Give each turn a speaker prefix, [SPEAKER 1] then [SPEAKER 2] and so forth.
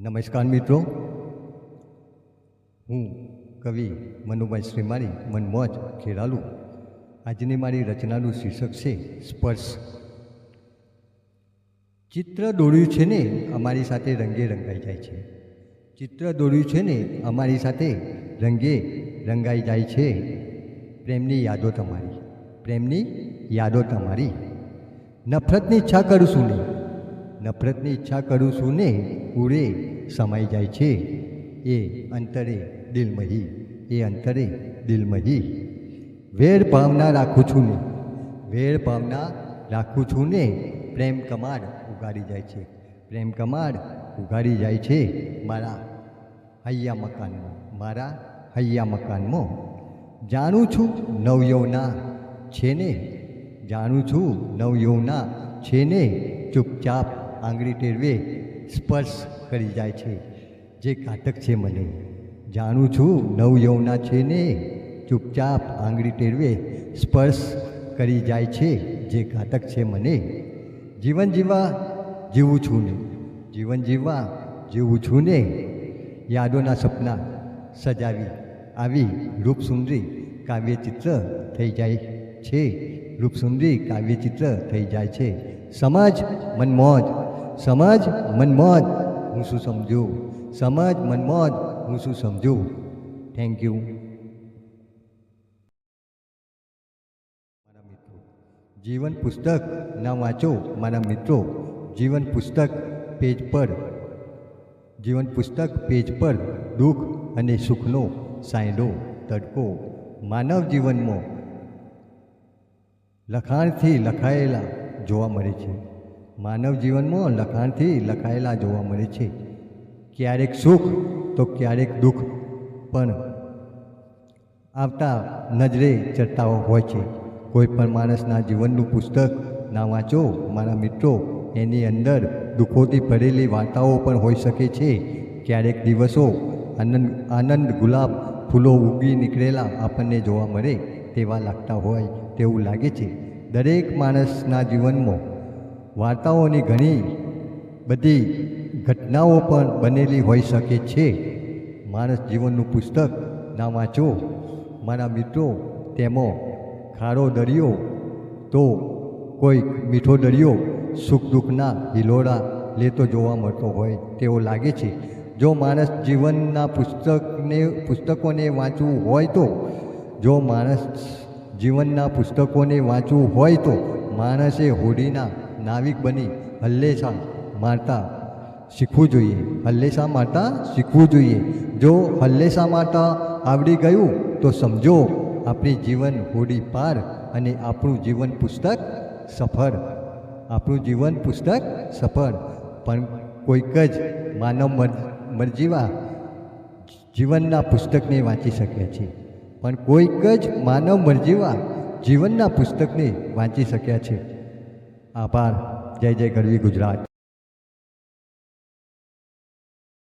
[SPEAKER 1] નમસ્કાર મિત્રો. હું કવિ મનુભાઈ શ્રીમાળી, મનમોજ ખેરાલુ. આજની મારી રચનાનું શીર્ષક છે, સ્પર્શ. ચિત્ર દોર્યું છે ને, અમારી સાથે રંગે રંગાઈ જાય છે. ચિત્ર દોર્યું છે ને, અમારી સાથે રંગે રંગાઈ જાય છે. પ્રેમની યાદો તમારી, પ્રેમની યાદો તમારી. નફરતની ઈચ્છા કરું છું ને નફરતની ઈચ્છા કરું છું ને, ઉડે, સમાઈ જાય છે. એ અંતરે દિલમહી એ અંતરે દિલમહી વેર ભાવના રાખું છું ને, વેર ભાવના રાખું છું ને, પ્રેમ કમાડ ઉગાડી જાય છે. પ્રેમ કમાડ ઉગાડી જાય છે મારા હૈયા મકાનમાં, મારા હૈયા મકાનમાં. જાણું છું નવયૌના છે ને, જાણું છું નવયૌના છે ને, ચૂપચાપ આંગળી ટેરવે, સ્પર્શ કરી જાય છે. જે ઘાતક છે મને. જાણું છું નવયૌના છે ને. ચૂપચાપ આંગળી ટેરવે, સ્પર્શ કરી જાય છે. જે ઘાતક છે મને. જીવન જીવા જીવું છું ને. જીવન જીવવા જીવું છું ને. યાદોના સપના સજાવી આવી રૂપસુંદરી કાવ્યચિત્ર થઈ જાય છે. રૂપસુંદરી કાવ્યચિત્ર થઈ જાય છે. સમાજ મનમોજ સમાજ મનમોજ, હું શું સમજુ? સમાજ મનમોજ, હું શું સમજુ? થેન્ક યુ મારા મિત્રો, જીવન પુસ્તક ના વાંચો, મારા મિત્રો. જીવન પુસ્તક પેજ પર. જીવન પુસ્તક પેજ પર દુઃખ અને સુખનો સાયડો તડકો. માનવ જીવનમાં લખાણથી લખાયેલા જોવા મળે છે. માનવ જીવનમાં લખાણથી લખાયેલા જોવા મળે છે. ક્યારેક સુખ તો ક્યારેક દુઃખ, પણ આવતા નજરે ચડતાઓ હોય છે. કોઈ પણ માણસના જીવનનું પુસ્તક ના વાંચો. મારા મિત્રો, એની અંદર દુઃખોથી ભરેલી વાર્તાઓ પણ હોઈ શકે છે. ક્યારેક દિવસો આનંદ આનંદ ગુલાબ ફૂલો ઉગી નીકળેલા આપણને જોવા મળે તેવા લાગતા હોય તેવું લાગે છે. દરેક માણસના જીવનમાં વાર્તાઓની ઘણી બધી ઘટનાઓ પણ બનેલી હોઈ શકે છે. માણસ જીવનનું પુસ્તક ના વાંચો. મારા મિત્રો, તેમાં ખારો દરિયો, તો કોઈ મીઠો દરિયો, સુખ દુઃખના હિલોડા લેતો જોવા મળતો હોય તેવો લાગે છે. જો માણસ જીવનના પુસ્તકને, પુસ્તકોને વાંચવું હોય તો, જો માણસ જીવનના પુસ્તકોને વાંચવું હોય તો, માણસે હોડીના નાવિક બની હલ્લેશા મારતા શીખવું જોઈએ. હલ્લેશા મારતા શીખવું જોઈએ. જો હલ્લેશા મારતા આવડી ગયું, તો સમજો, આપણી જીવન હોડી પાર અને આપણું જીવન પુસ્તક સફળ. આપણું જીવન પુસ્તક સફળ. પણ કોઈક જ માનવ મરજીવા જીવનના પુસ્તકને વાંચી શકે છે. પણ કોઈક જ માનવ મરજીવા જીવનના પુસ્તકને વાંચી શક્યા છે. આભાર. જય જય ગરવી ગુજરાત.